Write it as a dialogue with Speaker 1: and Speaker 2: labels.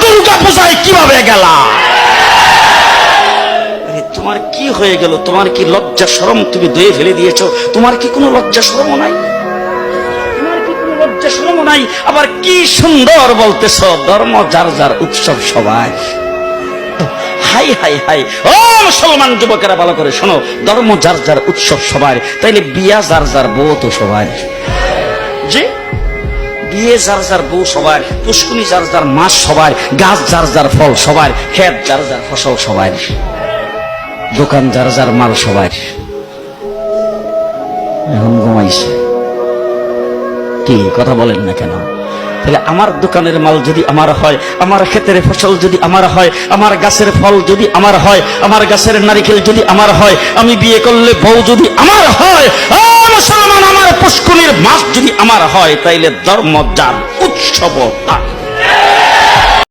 Speaker 1: দুর্গা পূজায় কীভাবে তোমার কি হয়ে গেল? তোমার কি লজ্জা শরম তুমি ফেলে দিয়েছ? তোমার কি কোনো লজ্জা শরম নাই? নাই? আবার কি সুন্দর বলতেছ, ধর্ম যার যার উৎসব সবাই। High high high. ও মুসলমান যুবকেরা ভালো করে শোনো, ধর্ম যার যার উৎসব সবার তাইলে বিয়া যার যার সবার জি বিয়ে যার যার বউ সবার, পুষ্কুনি যার যার মাছ সবার, গাছ যার যার ফল সবার, ক্ষেত যার যার ফসল সবার, দোকান যার যার মাল সবার। এখন ঘুমাইছে। কি কথা বলেন না কেন? তাহলে আমার দোকানের মাল যদি আমার হয়, আমার ক্ষেতের ফসল যদি আমার হয়, আমার গাছের ফল যদি আমার হয়, আমার গাছের নারিকেল যদি আমার হয়, আমি বিয়ে করলে বউ যদি আমার হয় ও মুসলমান আমার পুষ্কুনির মাছ যদি আমার হয় তাইলে ধর্ম যার উৎসব তার